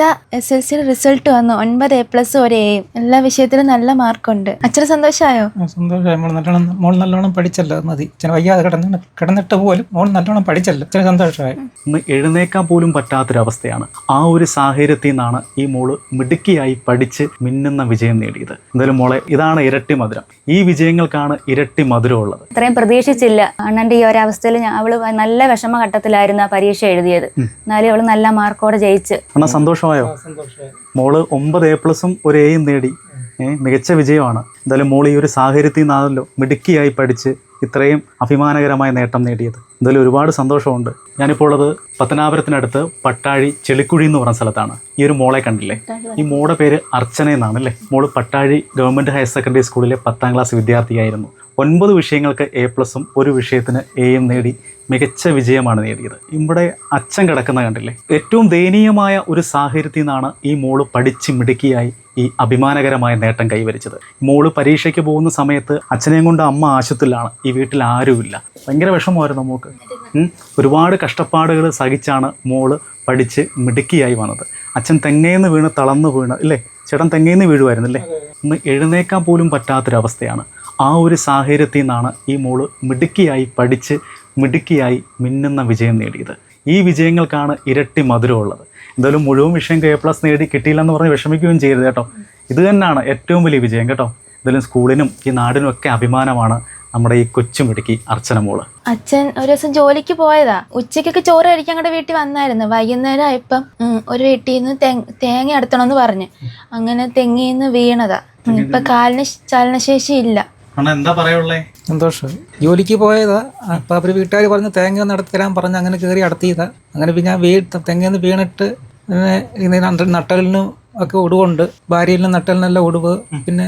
അച്ഛ S L സിയുടെ result വന്നു. ഒൻപത് എ പ്ലസ് ഒരു എയും എല്ലാ വിഷയത്തിലും നല്ല മാർക്കുണ്ട് അച്ഛന് സന്തോഷമായോ ആ, സന്തോഷമായി. മോൾ നല്ലോണം മോൾ നല്ലോണം പഠിച്ചല്ലോ. അത് മതി. അച്ഛന് വയ്യാതെ കിടന്ന് കിടന്നിട്ട് പോലും മോൾ നല്ലോണം പഠിച്ചല്ലോ. അച്ഛന് സന്തോഷമായി. ഒന്ന് എഴുന്നേക്കാൻ പോലും പറ്റാത്തൊരവസ്ഥയാണ്. ആ ഒരു സാഹചര്യത്തിൽ നിന്നാണ് ഈ മോൾ മിടുക്കിയായി പഠിച്ച് മിന്നുന്ന വിജയം നേടിയത്. എന്തായാലും മോളെ ഇതാണ് ഇരട്ടി മധുരം. ഈ വിജയങ്ങൾക്കാണ് ഇരട്ടി മധുരം ഉള്ളത്. ഇത്രയും പ്രതീക്ഷിച്ചില്ല. അണ്ണന്റെ ഈ ഒരവസ്ഥയിൽ ഞാൻ- അവൾ നല്ല വിഷമഘട്ടത്തിലായിരുന്നു ആ പരീക്ഷ എഴുതിയത്. എന്നാലും അവൾ നല്ല മാർക്കോടെ ജയിച്ച്. സന്തോഷം. സന്തോഷമായി? മോൾ ഒമ്പത് എ പ്ലസും ഒരു എയും നേടി. മികച്ച വിജയമാണ്. എന്തായാലും മോൾ ഈ ഒരു സാഹചര്യത്തിൽ നിന്നാണല്ലോ മിടുക്കിയായി പഠിച്ച് ഇത്രയും അഭിമാനകരമായ നേട്ടം നേടിയത്. എന്തായാലും ഒരുപാട് സന്തോഷമുണ്ട്. ഞാനിപ്പോൾ ഉള്ളത് പത്തനാപുരത്തിനടുത്ത് പട്ടാഴി ചെളിക്കുഴി എന്ന് പറഞ്ഞ സ്ഥലത്താണ്. ഈ ഒരു മോളെ കണ്ടില്ലേ? ഈ മോളുടെ പേര് അർച്ചന എന്നാണ് അല്ലേ? മോൾ പട്ടാഴി ഗവൺമെന്റ് ഹയർ സെക്കൻഡറി സ്കൂളിലെ പത്താം ക്ലാസ് വിദ്യാർത്ഥിയായിരുന്നു. ഒൻപത് വിഷയങ്ങൾക്ക് എ പ്ലസും ഒരു വിഷയത്തിന് എയും നേടി മികച്ച വിജയമാണ് നേടിയത്. ഇവിടെ അച്ഛൻ കിടക്കുന്ന കണ്ടില്ലേ? ഏറ്റവും ദയനീയമായ ഒരു സാഹചര്യത്തിൽ നിന്നാണ് ഈ മോൾ പഠിച്ച് മിടുക്കിയായി ഈ അഭിമാനകരമായ നേട്ടം കൈവരിച്ചത്. മോൾ പരീക്ഷയ്ക്ക് പോകുന്ന സമയത്ത് അച്ഛനെയും കൊണ്ട് അമ്മ ആശുപത്രിയിലാണ്. ഈ വീട്ടിൽ ആരുമില്ല. ഭയങ്കര വിഷമമായിരുന്നു മോക്ക് ഉം. ഒരുപാട് കഷ്ടപ്പാടുകൾ സഹിച്ചാണ് മോൾ പഠിച്ച് മിടുക്കിയായി വന്നത്. അച്ഛൻ തെങ്ങേന്ന് വീണ് തളർന്നു വീണ് ഇല്ലേ? ചേട്ടൻ തെങ്ങേന്ന് വീഴുമായിരുന്നു അല്ലേ ഒന്ന് എഴുന്നേക്കാൻ പോലും പറ്റാത്തൊരവസ്ഥയാണ്. ആ ഒരു സാഹചര്യത്തിൽ നിന്നാണ് ഈ മോൾ മിടുക്കിയായി പഠിച്ച് മിടുക്കിയായി മിന്നുന്ന വിജയം നേടിയത്. ഈ വിജയങ്ങൾക്കാണ് ഇരട്ടി മധുരമുള്ളത്. എന്തായാലും മുഴുവൻ വിഷയം കെ പ്ലസ് നേടി കിട്ടിയില്ലെന്ന് പറഞ്ഞ് വിഷമിക്കുകയും ചെയ്യരുത് കേട്ടോ. ഇത് തന്നെയാണ് ഏറ്റവും വലിയ വിജയം കേട്ടോ. എന്തായാലും സ്കൂളിനും ഈ നാടിനും ഒക്കെ അഭിമാനമാണ് നമ്മുടെ ഈ കൊച്ചു മിടുക്കി അർച്ചന മോൾ. അച്ഛൻ ഒരു ദിവസം ജോലിക്ക് പോയതാ. ഉച്ചക്കൊക്കെ ചോറ് കഴിക്കാൻ ഞങ്ങളുടെ വീട്ടിൽ വന്നായിരുന്നു. വൈകുന്നേരം ആയപ്പം ഒരു വീട്ടിൽ നിന്ന് തേങ്ങ എടുത്തണമെന്ന് പറഞ്ഞ്. അങ്ങനെ തെങ്ങിൽ നിന്ന് വീണതാ ഇപ്പൊ കാലിന് ചലനശേഷി ഇല്ല. എന്താ പറയുള്ളേ സന്തോഷം. ജോലിക്ക് പോയതാ. അപ്പം അവർ വീട്ടുകാർ പറഞ്ഞ് തേങ്ങ ഒന്ന് തരാൻ പറഞ്ഞ് അങ്ങനെ കയറി അടുത്തിയതാ. അങ്ങനെ പിന്നെ ഞാൻ വീ തെങ്ങന്ന് വീണിട്ട് പിന്നെ നട്ടലിനും ഒക്കെ ഒടിവുണ്ട്. ഭാര്യയിലും നട്ടലിനെല്ലാം ഒടിവ്. പിന്നെ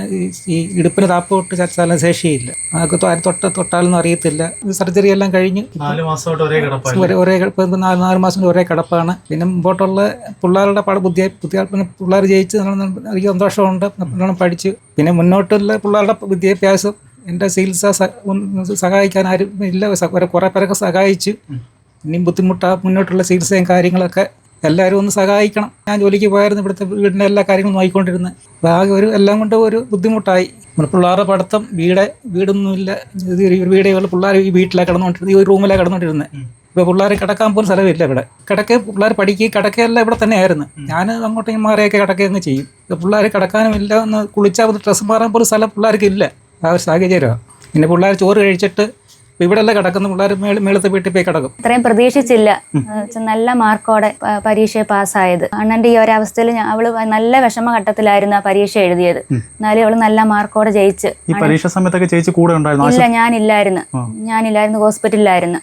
ഈ ഇടുപ്പിന് താപ്പ് തൊട്ട് ചലന ശേഷിയില്ല. അതൊക്കെ തൊട്ട തൊട്ടാലൊന്നും അറിയത്തില്ല. സർജറി എല്ലാം കഴിഞ്ഞ് നാല് മാസമായിട്ട് ഒരേ കിടപ്പാണ്. ഒരേ കിടപ്പ് നാല് നാല് മാസം ഒരേ കിടപ്പാണ്. പിന്നെ മുമ്പോട്ടുള്ള പിള്ളേരുടെ പാട് ബുദ്ധി ബുദ്ധി പിന്നെ പിള്ളേർ ജയിച്ച് എനിക്ക് സന്തോഷമുണ്ട്. നല്ലോണം പഠിച്ചു. പിന്നെ മുന്നോട്ടുള്ള പിള്ളേരുടെ വിദ്യാഭ്യാസം എന്റെ ചികിത്സ സഹായിക്കാൻ ആരും ഇല്ല. കുറേ പേരൊക്കെ സഹായിച്ചു. ഇനിയും ബുദ്ധിമുട്ടാ മുന്നോട്ടുള്ള ചികിത്സയും കാര്യങ്ങളൊക്കെ എല്ലാവരും ഒന്ന് സഹായിക്കണം. ഞാൻ ജോലിക്ക് പോയായിരുന്നു ഇവിടുത്തെ വീടിന്റെ എല്ലാ കാര്യങ്ങളും നോക്കിക്കൊണ്ടിരുന്നത്. ആകെ ഒരു എല്ലാം കൊണ്ട് ഒരു ബുദ്ധിമുട്ടായി. പിള്ളേരുടെ പഠിത്തം വീട് വീടൊന്നുമില്ല. വീടേ ഉള്ളൂ. പിള്ളേർ ഈ വീട്ടിലാണ് കിടന്നുകൊണ്ടിരുന്നത്. ഈ ഒരു റൂമിലാണ് കിടന്നുകൊണ്ടിരുന്നത്. ഇപ്പോൾ പിള്ളേർ കിടക്കാൻ പോലും സ്ഥലമില്ല ഇവിടെ. കിടക്കെ പിള്ളേർ പഠിക്കുക കിടക്കയെല്ലാം ഇവിടെ തന്നെയായിരുന്നു. ഞാൻ അങ്ങോട്ടും മാറിയൊക്കെ കിടക്കുകയങ്ങ് ചെയ്യും. പിള്ളേർ കിടക്കാനും ഇല്ല ഒന്ന് കുളിച്ചാൽ ഡ്രസ്സ് മാറാൻ പോലും സ്ഥലം പിള്ളേർക്ക് ഇല്ല. ആ ഒരു സാഹചര്യമാണ് പിന്നെ പിള്ളേർ ചോറ് കഴിച്ചിട്ട് ഇവിടെ അല്ല കിടക്കുന്ന പിള്ളേർ മേളത്തെ വീട്ടിൽ പോയി കിടക്കും. ഇത്രയും പ്രതീക്ഷിച്ചില്ല. നല്ല മാർക്കോടെ പരീക്ഷയെ പരീക്ഷ പാസ്സായത്. അണ്ണന്റെ ഈ ഒരവസ്ഥയിൽ അവൾ നല്ല വിഷമഘട്ടത്തിലായിരുന്നു ആ പരീക്ഷ എഴുതിയത്. എന്നാലും അവൾ നല്ല മാർക്കോടെ ജയിച്ച് ഈ പരീക്ഷ സമയത്തൊക്കെ ചേച്ചി കൂടെ ഉണ്ടായിരുന്നു? ഇല്ല ഞാനില്ലായിരുന്നു. ഞാനില്ലായിരുന്നു ഹോസ്പിറ്റലിലായിരുന്നു.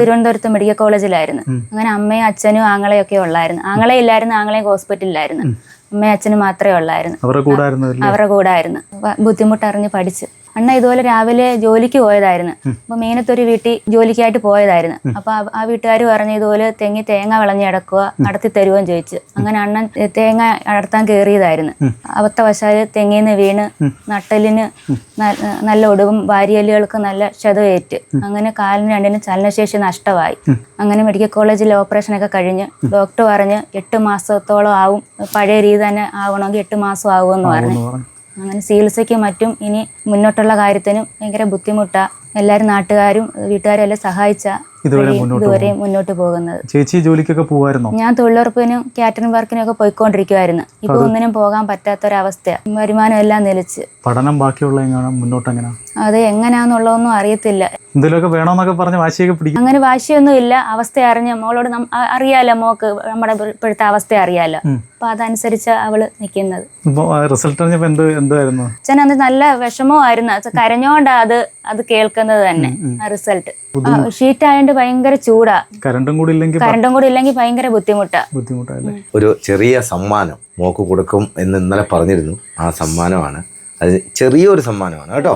തിരുവനന്തപുരത്ത് മെഡിക്കൽ കോളേജിലായിരുന്നു. അങ്ങനെ അമ്മയും അച്ഛനും ആങ്ങളെയും ഒക്കെ ഉള്ളായിരുന്നു. ആങ്ങളെ ഇല്ലായിരുന്നു ആങ്ങളെയും ഹോസ്പിറ്റലിലായിരുന്നു. അമ്മയും അച്ഛനും മാത്രമേ ഉള്ളായിരുന്നു. അവരുടെ കൂടെ ആയിരുന്നില്ല? അവരുടെ കൂടെ ആയിരുന്നു. ബുദ്ധിമുട്ടറിഞ്ഞ് പഠിച്ച്. അണ്ണ ഇതുപോലെ രാവിലെ ജോലിക്ക് പോയതായിരുന്നു. അപ്പൊ മീനത്തൊരു വീട്ടിൽ ജോലിക്കായിട്ട് പോയതായിരുന്നു. അപ്പൊ ആ- വീട്ടുകാർ പറഞ്ഞു ഇതുപോലെ തെങ്ങി തേങ്ങ വിളഞ്ഞ് കിടക്കുക നടത്തി തരുവോ ചോദിച്ചു. അങ്ങനെ അണ്ണൻ തേങ്ങ അടർത്താൻ കയറിയതായിരുന്നു അവത്തവശാൽ തെങ്ങിന്ന് വീണ് നട്ടലിന് നല്ല ഒടുവും വാരിയലുകൾക്ക് നല്ല ക്ഷതമേറ്റ്. അങ്ങനെ കാലിന് രണ്ടിനും ചലനശേഷി നഷ്ടമായി. അങ്ങനെ മെഡിക്കൽ കോളേജിൽ ഓപ്പറേഷൻ ഒക്കെ കഴിഞ്ഞ് ഡോക്ടർ പറഞ്ഞ് എട്ട് മാസത്തോളം ആവും പഴയ രീതി തന്നെ ആവണമെങ്കിൽ എട്ട് മാസം ആവുമെന്ന് പറഞ്ഞു. അങ്ങനെ ചികിത്സയ്ക്കും മറ്റും ഇനി മുന്നോട്ടുള്ള കാര്യത്തിനും ഭയങ്കര ബുദ്ധിമുട്ടാ. എല്ലാവരും നാട്ടുകാരും വീട്ടുകാരും എല്ലാം സഹായിച്ച ഇതുവരെ മുന്നോട്ട് പോകുന്നത്. ചേച്ചി ജോലിക്കൊക്കെ പോകുമായിരുന്നു? ഞാൻ തൊഴിലുറപ്പിനും കാറ്ററിംഗ് വർക്കിനും ഒക്കെ പോയിക്കൊണ്ടിരിക്കുവായിരുന്നു. ഇപ്പൊ ഒന്നിനും പോകാൻ പറ്റാത്തൊരവസ്ഥ വരുമാനം എല്ലാം നിലച്ച്. പഠനം ബാക്കിയുള്ള മുന്നോട്ട് എങ്ങനെ അത് എങ്ങനെയാന്നുള്ളതൊന്നും അറിയത്തില്ല. എന്തെങ്കിലുമൊക്കെ വേണമെന്നൊക്കെ പറഞ്ഞ് വാശിയൊക്കെ പിടിക്കും. അങ്ങനെ വാശിയൊന്നും ഇല്ല. അവസ്ഥ അറിഞ്ഞ മോളോട് അറിയാലോ മോക്ക് നമ്മുടെ ഇപ്പോഴത്തെ അവസ്ഥ അറിയാലോ. അപ്പൊ അതനുസരിച്ച് അവൾ നിൽക്കുന്നത് ഇപ്പൊ റിസൾട്ട് എന്ത് എന്തായിരുന്നു അച്ഛൻ അന്ന് നല്ല വിഷമമായിരുന്നു ആയിരുന്നു. കരഞ്ഞോണ്ടാ അത് അത് കേൾക്കുന്നത് തന്നെ ആ റിസൾട്ട് ഷീറ്റ് ആയതുകൊണ്ട് ഭയങ്കര ചൂടാ. കരണ്ടും കൂടി ഇല്ലെങ്കിൽ കരണ്ടും കൂടി ഇല്ലെങ്കിൽ ഭയങ്കര ബുദ്ധിമുട്ടാ. ബുദ്ധിമുട്ടല്ലേ ഒരു ചെറിയ സമ്മാനം മോക്ക് കൊടുക്കും എന്ന് ഇന്നലെ പറഞ്ഞിരുന്നു. ആ സമ്മാനമാണ്. അത് ചെറിയൊരു സമ്മാനമാണ് കേട്ടോ.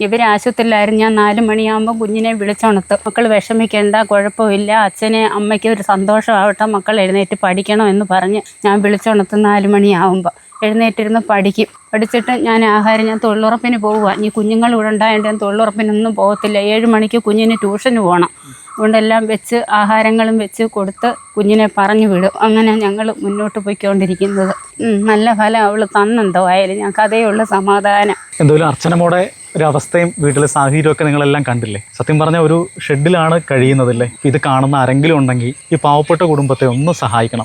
ഇവർ ആശുപത്രിയിലായിരുന്നു. ഞാൻ നാല് മണിയാകുമ്പോൾ കുഞ്ഞിനെ വിളിച്ചുണർത്തും. മക്കൾ വിഷമിക്കേണ്ട കുഴപ്പമില്ല. അച്ഛനെ അമ്മയ്ക്ക് ഒരു സന്തോഷമാവട്ടെ. മക്കൾ എഴുന്നേറ്റ് പഠിക്കണം എന്ന് പറഞ്ഞ് ഞാൻ വിളിച്ചുണർത്തും നാല് മണിയാകുമ്പോൾ എഴുന്നേറ്റിരുന്ന് പഠിക്കും. പഠിച്ചിട്ട് ഞാൻ ആഹാരം ഞാൻ തൊഴിലുറപ്പിന് പോവുക ഇനി കുഞ്ഞുങ്ങൾ ഇവിടെ ഉണ്ടായതുകൊണ്ട് ഞാൻ തൊഴിലുറപ്പിനൊന്നും പോകത്തില്ല. ഏഴ് മണിക്ക് കുഞ്ഞിന് ട്യൂഷന് പോകണം അതുകൊണ്ടെല്ലാം വെച്ച് ആഹാരങ്ങളും വെച്ച് കൊടുത്ത് കുഞ്ഞിനെ പറഞ്ഞു വിടും. അങ്ങനെ ഞങ്ങൾ മുന്നോട്ട് പോയിക്കൊണ്ടിരിക്കുന്നത്. നല്ല ഫലം അവൾ തന്നെന്തോ ആയാലും ഞങ്ങൾക്ക് അതേ ഉള്ള സമാധാനം എന്തായാലും അർച്ചനമോടെ ഒരു വീട്ടിലെ വീട്ടിലെ സാഹചര്യമൊക്കെ നിങ്ങളെല്ലാം കണ്ടില്ലേ? സത്യം പറഞ്ഞ ഒരു ഷെഡിലാണ് കഴിയുന്നതല്ലേ? ഇത് കാണുന്ന ആരെങ്കിലും ഉണ്ടെങ്കിൽ ഈ പാവപ്പെട്ട കുടുംബത്തെ ഒന്ന് സഹായിക്കണം.